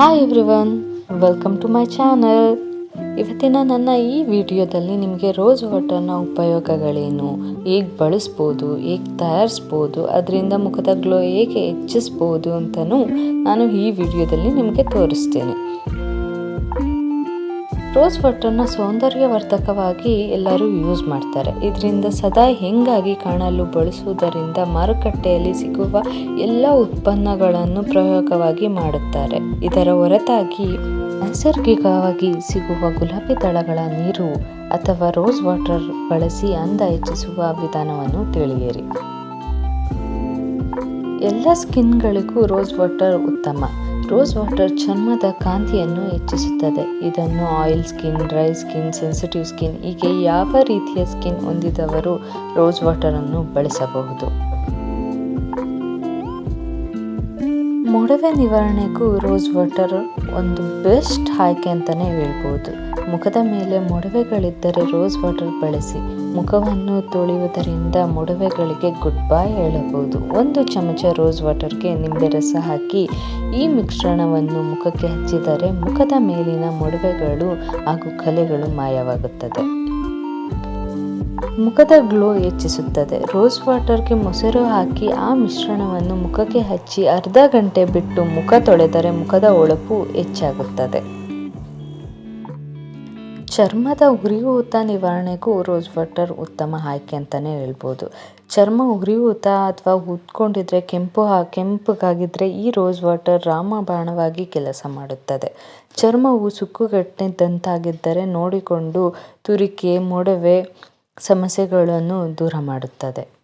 Hi everyone welcome to my channel ಇವತ್ತಿನ ನನ್ನ ಈ ವಿಡಿಯೋದಲ್ಲಿ ನಿಮಗೆ ರೋಸ್ ವಾಟರ್ನ ಉಪಯೋಗಗಳೇನು? ಹೇಗೆ ಬಳಸ್ಬೋದು? ಹೇಗೆ ತಯಾರಿಸ್ಬೋದು? ಅದರಿಂದ ಮುಖದ ಗ್ಲೋ ಹೇಗೆ ಹೆಚ್ಚಿಸ್ಬೋದು ಅಂತಲೂ ನಾನು ಈ ವಿಡಿಯೋದಲ್ಲಿ ನಿಮಗೆ ತೋರಿಸ್ತೇನೆ. ರೋಸ್ ವಾಟರ್ನ ಸೌಂದರ್ಯವರ್ಧಕವಾಗಿ ಎಲ್ಲರೂ ಯೂಸ್ ಮಾಡ್ತಾರೆ. ಇದರಿಂದ ಸದಾ ಹೆಂಗಾಗಿ ಕಾಣಲು ಬಳಸುವುದರಿಂದ ಮಾರುಕಟ್ಟೆಯಲ್ಲಿ ಸಿಗುವ ಎಲ್ಲ ಉತ್ಪನ್ನಗಳನ್ನು ಪ್ರಯೋಗವಾಗಿ ಮಾಡುತ್ತಾರೆ. ಇದರ ಹೊರತಾಗಿ ನೈಸರ್ಗಿಕವಾಗಿ ಸಿಗುವ ಗುಲಾಬಿ ದಳಗಳ ನೀರು ಅಥವಾ ರೋಸ್ ವಾಟರ್ ಬಳಸಿ ಅಂದ ಹೆಚ್ಚಿಸುವ ವಿಧಾನವನ್ನು ತಿಳಿಯಿರಿ. ಎಲ್ಲ ಸ್ಕಿನ್ಗಳಿಗೂ ರೋಸ್ ವಾಟರ್ ಉತ್ತಮ. ರೋಸ್ ವಾಟರ್ ಚರ್ಮದ ಕಾಂತಿಯನ್ನು ಹೆಚ್ಚಿಸುತ್ತದೆ. ಇದನ್ನು oil skin, dry skin, sensitive skin, ಹೀಗೆ ಯಾವ ರೀತಿಯ ಸ್ಕಿನ್ ಹೊಂದಿದವರು ರೋಸ್ ವಾಟರನ್ನು ಬಳಸಬಹುದು. ಮೊಡವೆ ನಿವಾರಣೆಗೂ ರೋಸ್ ವಾಟರ್ ಒಂದು ಬೆಸ್ಟ್ ಆಯ್ಕೆ ಅಂತಲೇ ಹೇಳ್ಬೋದು. ಮುಖದ ಮೇಲೆ ಮೊಡವೆಗಳಿದ್ದರೆ ರೋಸ್ ವಾಟರ್ ಬಳಸಿ. ಮುಖವನ್ನು ತೊಳೆಯುವುದರಿಂದ ಮೊಡವೆಗಳಿಗೆ ಗುಡ್ ಬೈ ಹೇಳಬಹುದು. ಒಂದು ಚಮಚ ರೋಸ್ ವಾಟರ್ಗೆ ನಿಂಬೆ ರಸ ಹಾಕಿ, ಈ ಮಿಶ್ರಣವನ್ನು ಮುಖಕ್ಕೆ ಹಚ್ಚಿದರೆ ಮುಖದ ಮೇಲಿನ ಮೊಡವೆಗಳು ಹಾಗೂ ಕಲೆಗಳು ಮಾಯವಾಗುತ್ತದೆ. ಮುಖದ ಗ್ಲೋ ಹೆಚ್ಚಿಸುತ್ತದೆ. ರೋಸ್ ವಾಟರ್ಗೆ ಮೊಸರು ಹಾಕಿ, ಆ ಮಿಶ್ರಣವನ್ನು ಮುಖಕ್ಕೆ ಹಚ್ಚಿ ಅರ್ಧ ಗಂಟೆ ಬಿಟ್ಟು ಮುಖ ತೊಳೆದರೆ ಮುಖದ ಹೊಳಪು ಹೆಚ್ಚಾಗುತ್ತದೆ. ಚರ್ಮದ ಉರಿಯೂತ ನಿವಾರಣೆಗೂ ರೋಸ್ ವಾಟರ್ ಉತ್ತಮ ಆಯ್ಕೆ ಅಂತಲೇ ಹೇಳ್ಬೋದು. ಚರ್ಮ ಉರಿಯೂತ ಅಥವಾ ಉತ್ಕೊಂಡಿದ್ರೆ ಕೆಂಪು ಕೆಂಪಗಾಗಿದ್ದರೆ ಈ ರೋಸ್ ವಾಟರ್ ರಾಮಬಾಣವಾಗಿ ಕೆಲಸ ಮಾಡುತ್ತದೆ. ಚರ್ಮವು ಸುಕ್ಕುಗಟ್ಟಿದ್ದಂತಾಗಿದ್ದರೆ ನೋಡಿಕೊಂಡು ತುರಿಕೆ, ಮೊಡವೆ ಸಮಸ್ಯೆಗಳನ್ನು ದೂರ ಮಾಡುತ್ತದೆ.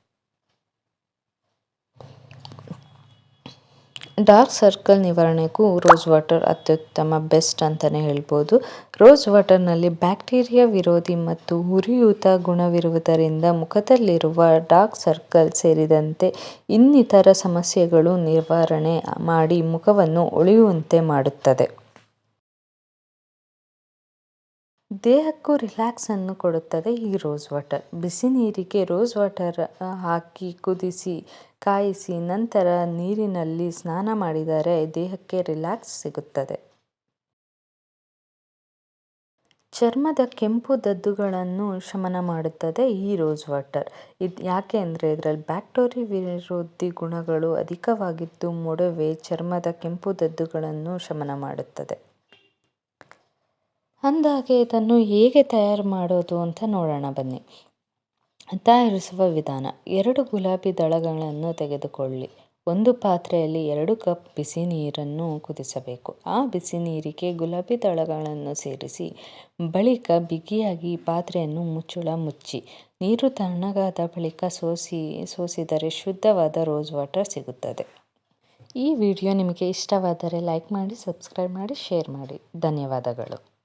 ಡಾರ್ಕ್ ಸರ್ಕಲ್ ನಿವಾರಣೆಗೂ ರೋಸ್ ವಾಟರ್ ಅತ್ಯುತ್ತಮ ಬೆಸ್ಟ್ ಅಂತಲೇ ಹೇಳ್ಬೋದು. ರೋಸ್ ವಾಟರ್ನಲ್ಲಿ ಬ್ಯಾಕ್ಟೀರಿಯಾ ವಿರೋಧಿ ಮತ್ತು ಉರಿಯೂತ ಗುಣವಿರುವುದರಿಂದ ಮುಖದಲ್ಲಿರುವ ಡಾರ್ಕ್ ಸರ್ಕಲ್ ಸೇರಿದಂತೆ ಇನ್ನಿತರ ಸಮಸ್ಯೆಗಳು ನಿವಾರಣೆ ಮಾಡಿ ಮುಖವನ್ನು ಉಳಿಯುವಂತೆ ಮಾಡುತ್ತದೆ. ದೇಹಕ್ಕೂ ರಿಲ್ಯಾಕ್ಸನ್ನು ಕೊಡುತ್ತದೆ ಈ ರೋಸ್ ವಾಟರ್. ಬಿಸಿ ನೀರಿಗೆ ರೋಸ್ ವಾಟರ್ ಹಾಕಿ ಕುದಿಸಿ ಕಾಯಿಸಿ ನಂತರ ನೀರಿನಲ್ಲಿ ಸ್ನಾನ ಮಾಡಿದರೆ ದೇಹಕ್ಕೆ ರಿಲ್ಯಾಕ್ಸ್ ಸಿಗುತ್ತದೆ. ಚರ್ಮದ ಕೆಂಪು ದದ್ದುಗಳನ್ನು ಶಮನ ಮಾಡುತ್ತದೆ ಈ ರೋಸ್ ವಾಟರ್. ಇದು ಯಾಕೆ ಅಂದರೆ ಇದರಲ್ಲಿ ಬ್ಯಾಕ್ಟೋರಿ ವಿರೋಧಿ ಗುಣಗಳು ಅಧಿಕವಾಗಿದ್ದು ಮೊಡವೆ ಚರ್ಮದ ಕೆಂಪು ದದ್ದುಗಳನ್ನು ಶಮನ ಮಾಡುತ್ತದೆ. ಅಂದಾಗೆ ಇದನ್ನು ಹೇಗೆ ತಯಾರು ಮಾಡೋದು ಅಂತ ನೋಡೋಣ ಬನ್ನಿ. ತಯಾರಿಸುವ ವಿಧಾನ. ಎರಡು ಗುಲಾಬಿ ದಳಗಳನ್ನು ತೆಗೆದುಕೊಳ್ಳಿ. ಒಂದು ಪಾತ್ರೆಯಲ್ಲಿ ಎರಡು ಕಪ್ ಬಿಸಿ ನೀರನ್ನು ಕುದಿಸಬೇಕು. ಆ ಬಿಸಿ ನೀರಿಗೆ ಗುಲಾಬಿ ದಳಗಳನ್ನು ಸೇರಿಸಿ, ಬಳಿಕ ಬಿಗಿಯಾಗಿ ಪಾತ್ರೆಯನ್ನು ಮುಚ್ಚುಳ ಮುಚ್ಚಿ, ನೀರು ತಣ್ಣಗಾದ ಬಳಿಕ ಸೋಸಿ, ಸೋಸಿದರೆ ಶುದ್ಧವಾದ ರೋಸ್ ವಾಟರ್ ಸಿಗುತ್ತದೆ. ಈ ವಿಡಿಯೋ ನಿಮಗೆ ಇಷ್ಟವಾದರೆ ಲೈಕ್ ಮಾಡಿ, ಸಬ್ಸ್ಕ್ರೈಬ್ ಮಾಡಿ, ಶೇರ್ ಮಾಡಿ. ಧನ್ಯವಾದಗಳು.